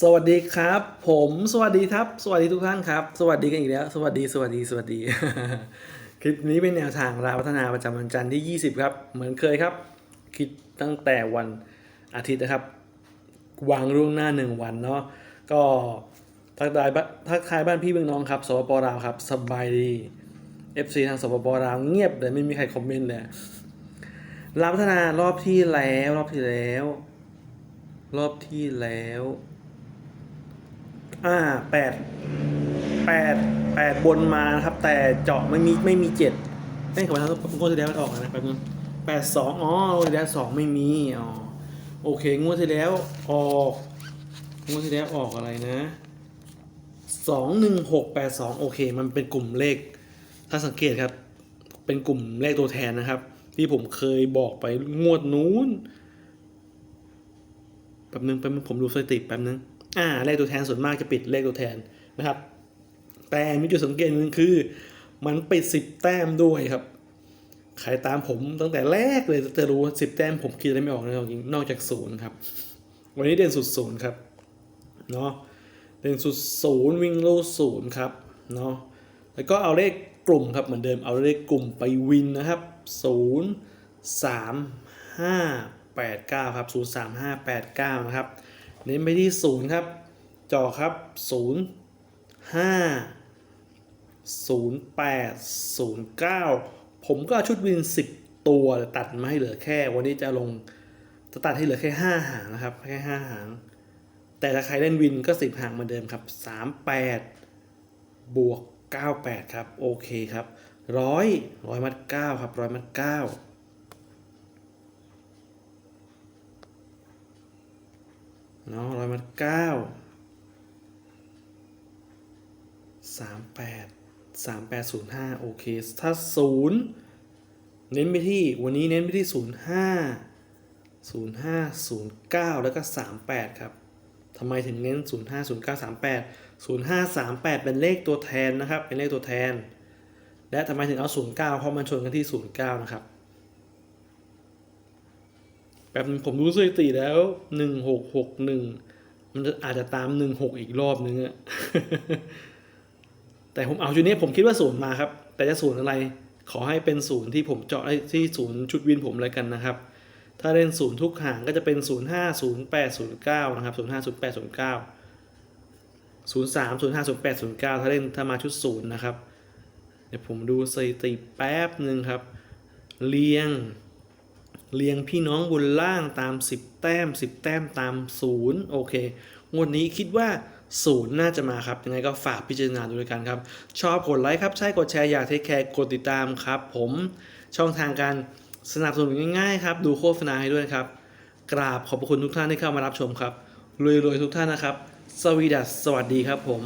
สวัสดีครับ ผมสวัสดีครับ สวัสดีทุกท่านครับ สวัสดีกันอีกแล้ว สวัสดี สวัสดี สวัสดี คลิปนี้เป็นแนวทางราพัฒนาประจำวันจันทร์ที่ 20 ครับ เหมือนเคยครับ คิดตั้งแต่วันอาทิตย์นะครับ วางล่วงหน้าหนึ่งวันเนาะก็ทักทายบ้านทักทายบ้านพี่เมืองน้องครับสปปลาวครับสบายดี FC ทางสปปลาวเงียบเลยไม่มีใครคอมเมนต์เลยราพัฒนารอบที่แล้วรอบที่แล้ว รอบที่แล้ว อ่าแปดแปดแปดบนมานะครับ แต่เจาะไม่มีไม่มีเจ็ดเอ้ยขอโทษงวดที่แล้วมันออกนะแป๊บนึงแปดสองอ๋องวดที่แล้วสองไม่มีอ๋อโอเค งวดที่แล้วออกงวดที่แล้วออกอะไรนะสองหนึ่งหกแปดสองโอเค มันเป็นกลุ่มเลข ถ้าสังเกตครับ เป็นกลุ่มเลขตัวแทนนะครับ ที่ผมเคยบอกไปงวดนู้นแป๊บนึงแป๊บนึงผมดูสถิติแป๊บนึง อ่าเลขตัวแทนส่วนมากจะปิดเลขตัวแทนนะครับ แต่มีจุดสังเกตหนึงคือ มันปิดสิบแต้มด้วยครับใครตามผมตั้งแต่แรกเลยจะรู้ว่าสิบแต้มผมคิดอะไรไม่ออกเลยจริงนอกจากศูนย์ครับ วันนี้เด่นสุดศูนย์ครับเนาะเด่นสุดศูนย์วิ่งโลศูนย์ครับเนาะแล้วก็เอาเลขกลุ่มครับเหมือนเดิมเอาเลขกลุ่มไปวินนะครับศูนย์สามห้าแปดเก้าครับศูนย์สามห้าแปดเก้านะครับ เน้นไปที่ 0 ครับจอครับ 0 5 0 8 0 9 ผมก็ชุดวิน 10 ตัวตัดมาให้เหลือแค่ วันนี้จะลงจะตัดให้เหลือแค่ 5 หางนะครับ แค่ 5 หาง แต่ถ้าใครเล่นวินก็ 10 หางเหมือนเดิมครับ 38 บวก 98 ครับ โอเคครับร้อยร้อยมัด9ครับร้อยมัด9 เนาะร้อยมัดเก้าสามแปดสามแปดศูนย์ห้าโอเค ถ้าศูนย์เน้นไปที่วันนี้เน้นไปที่ศูนย์ห้าศูนย์ห้าศูนย์เก้าแล้วก็สามแปดครับทำไมถึงเน้นศูนย์ห้าศูนย์เก้าสามแปดศูนย์ห้าสามแปดเป็นเลขตัวแทนนะครับ เป็นเลขตัวแทน และทำไมถึงเอาศูนย์เก้าเพราะมันชนกันที่ศูนย์เก้านะครับ แบบผมรู้สถิติแล้วหนึ่งหกหกหนึ่งมันอาจจะตามหนึ่งหกอีกรอบนึงอะแต่ผมเอาชุดนี้ผมคิดว่าศูนย์มาครับ แต่จะศูนย์อะไร ขอให้เป็นศูนย์ที่ผมเจาะที่ศูนย์ชุดวินผมเลยกันนะครับ ถ้าเล่นศูนย์ทุกหางก็จะเป็นศูนย์ห้าศูนย์แปดศูนย์เก้านะครับศูนย์ห้าศูนย์แปดศูนย์เก้าศูนย์สามศูนย์ห้าศูนย์แปดศูนย์เก้าถ้าเล่นถ้ามาชุดศูนย์นะครับ เดี๋ยวผมดูสถิติแป๊บหนึ่งครับเรียง เรียงพี่น้องบนล่างตาม 10 แต้ม 10 แต้มตาม 0 โอเค งวดนี้คิดว่า 0 น่าจะมาครับ ยังไงก็ฝากพิจารณาดูด้วยกันครับ ชอบกดไลค์ครับ ใช่กดแชร์อยากเทคแคร์กดติดตามครับ ผมช่องทางการสนับสนุนง่ายๆครับ ดูโฆษณาให้ด้วยครับ กราบขอบพระคุณทุกท่านที่เข้ามารับชมครับรวยๆทุกท่านนะครับ สวีดัสสวัสดีครับผม